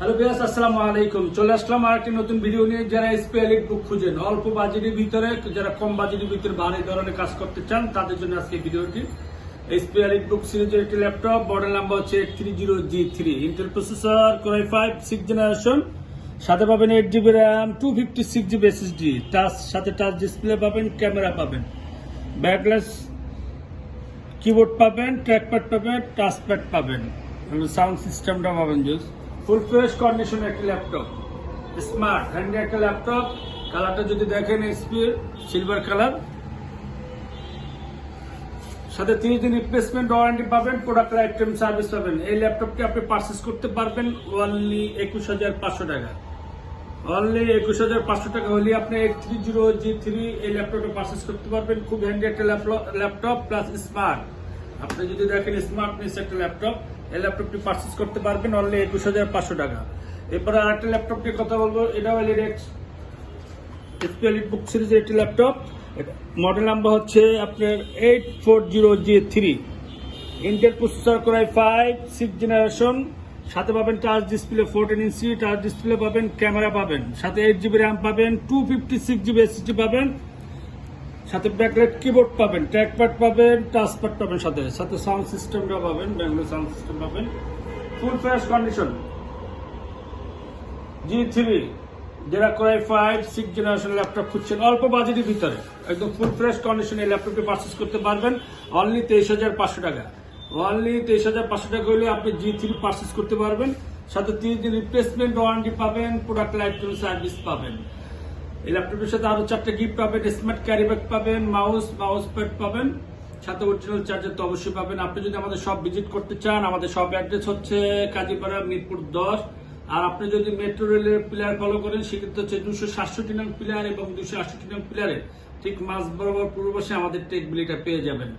Hello বিয়াস আসসালামু আলাইকুম চলে আসলাম আর একটি নতুন ভিডিও নিয়ে। যারা স্পেয়ালিক বুক খুঁজেন অল্প বাজেটের ভিতরে যারা কম বাজেটের ভিতরে ভালো ধরনের কাজ করতে চান, তাদের জন্য আজকে ভিডিওটি স্পেয়ালিক বুক সিরিজের একটি ল্যাপটপ মডেল নাম্বার হচ্ছে three zero G three Intel processor core i five six generation সাথে পাবেন eight GB RAM two fifty six GB SSD touch সাথে টাচ ডিসপ্লে পাবেন ক্যামেরা পাবেন। ব্যাকলেস কিবোর্ড পাবেন ট্র্যাকপ্যাড পাবেন টাচপ্যাড পাবেন। সাউন্ড সিস্টেমটা পাবেন জুস ফুল ফ্রেশ কন্ডিশন একটি ল্যাপটপ স্মার্ট হ্যান্ডি একটা ল্যাপটপ কালারটা যদি দেখেন এসপি সিলভার কালার সাথে তিরিশ দিন রিপ্লেসমেন্ট ওয়ারেন্টি পাবেন প্রোডাক্ট লাইফ টাইম সার্ভিস পাবেন। এই ল্যাপটপটি আপনি পারচেস করতে পারবেন অনলি একুশ হাজার পাঁচশো টাকা। অনলি একুশ হাজার পাঁচশো টাকা হলে আপনি থ্রি জিরো জি থ্রি এই ল্যাপটপটা পারচেস করতে পারবেন। খুব হ্যান্ডি একটা ল্যাপটপ প্লাস স্মার্ট আপনি যদি দেখেন স্মার্টনেস একটা ল্যাপটপ এই ল্যাপটপটি পারচেস করতে পারবেন অনলি একুশ হাজার পাঁচশো টাকা। এরপরে আরেকটা ল্যাপটপ নিয়ে কথা বলব, এটা হলো এক্স এসপিএল বুক সিরিজের একটি ল্যাপটপ মডেল নাম্বার হচ্ছে আপনার eight four zero G three Intel processor core i five six generation সাথে পাবেন touch display fourteen inch touch display পাবেন ক্যামেরা পাবেন। সাথে এইট জিবি র্যাম পাবেন two fifty six GB SSD পাবেন। সাথে ব্যাকলাইট কিবোর্ড পাবেন ট্র্যাকপ্যাড পাবেন টাচপ্যাড পাবেন সাথে সাথে সাউন্ড সিস্টেমটা পাবেন ব্যাঙ্গালোর সাউন্ড সিস্টেম পাবেন। Full fresh condition G three যেটা core i five six generation laptop খুঁজছেন, অল্প বাজেটের ভিতরে। একদম ফুল ফ্রেশ কন্ডিশনে ল্যাপটপটি পারচেস করতে পারবেন অনলি তেইশ হাজার পাঁচশো টাকা। অনলি তেইশ হাজার পাঁচশো টাকা হলে আপনি জি থ্রি পারচেস করতে পারবেন, সাথে তিরিশ দিন রিপ্লেসমেন্ট ওয়ারেন্টি পাবেন প্রোডাক্ট লাইফ সার্ভিস পাবেন। এই ল্যাপটপের সাথে আরও চারটে গিফট পাবেন স্মার্ট ক্যারি ব্যাগ পাবেন মাউস মাউস প্যাড পাবেন, সাথে অরিজিনাল চার্জার তো অবশ্যই পাবেন। আপনি যদি আমাদের সব ভিজিট করতে চান, আমাদের সব অ্যাড্রেস হচ্ছে কাজীপাড়া মিরপুর দশ। আর আপনি যদি মেট্রো রেলের প্লেয়ার ফলো করেন, সেক্ষেত্রে হচ্ছে দুশো সাতষট্টি নং প্লেয়ার এবং দুশো আটষট্টি নং প্লেয়ারে ঠিক মাঝ বরাবর পূর্ব আমাদের টেকবিলিটা পেয়ে যাবেন।